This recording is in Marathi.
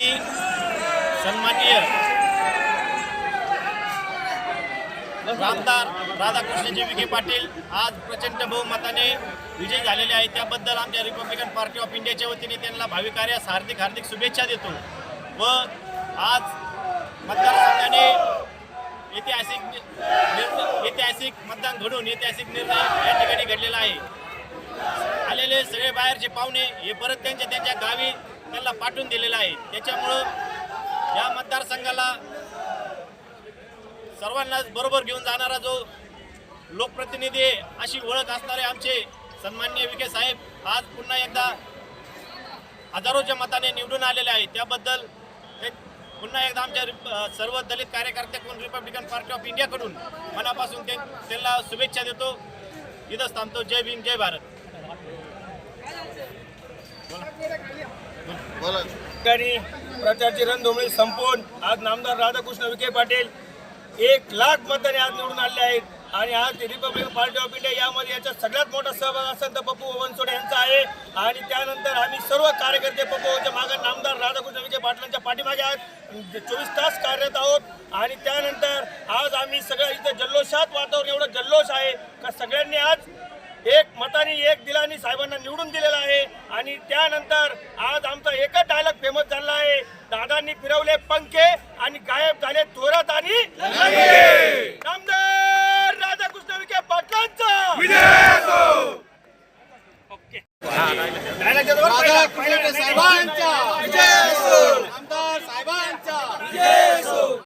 सन्माननीय रामदार राधाकृष्णजी विखे पाटील आज प्रचंड बहुमताने विजय झालेले आहे त्याबद्दल आमच्या रिपब्लिकन पार्टी ऑफ इंडियाच्या वतीने त्यांना भावी कार्यास हार्दिक हार्दिक शुभेच्छा देतो. व आज मतदारसंघाने ऐतिहासिक ऐतिहासिक मतदान घडून ऐतिहासिक निर्णय या ठिकाणी घडलेला आहे. आलेले सगळे बाहेरचे पाहुणे हे परत त्यांच्या त्यांच्या गावी त्यांना पाठवून दिलेलं आहे. त्याच्यामुळं या मतदारसंघाला सर्वांनाच बरोबर घेऊन जाणारा जो लोकप्रतिनिधी आहे अशी ओळख असणारे आमचे सन्माननीय विखे साहेब आज पुन्हा एकदा हजारोच्या मताने निवडून आलेले आहेत. त्याबद्दल पुन्हा एकदा आमच्या रिप- सर्व दलित कार्यकर्त्याकडून रिपब्लिकन पार्टी ऑफ इंडियाकडून मनापासून ते त्यांना शुभेच्छा देतो. इथंच थांबतो. जय भीम जय भारत. बोला ठिकाणी प्रचारची रणधुमळी संपवून आज नामदार राधाकृष्ण विखे पाटील एक लाख मतांनी आज निवडून आले आहेत. आणि आज रिपब्लिकन पार्टी ऑफ इंडिया यामध्ये याचा सगळ्यात मोठा सहभाग असेल तर पप्पू वनसोडे यांचा आहे. आणि त्यानंतर आम्ही सर्व कार्यकर्ते पप्पूच्या मागे नामदार राधाकृष्ण विखे पाटलांच्या पाठीमागे आहोत. चोवीस तास कार्यरत आहोत. आणि त्यानंतर आज आम्ही सगळ्या इथं जल्लोषात वातावरण एवढं जल्लोष आहे का सगळ्यांनी आज एक मताने एक दिलानी साहेबांना निवडून दिलेला आहे. आणि त्यानंतर विरोधकांनी फिरवले पंखे आणि गायब झाले थोरात आणि राधाकृष्ण विखे ओके. राधाकृष्ण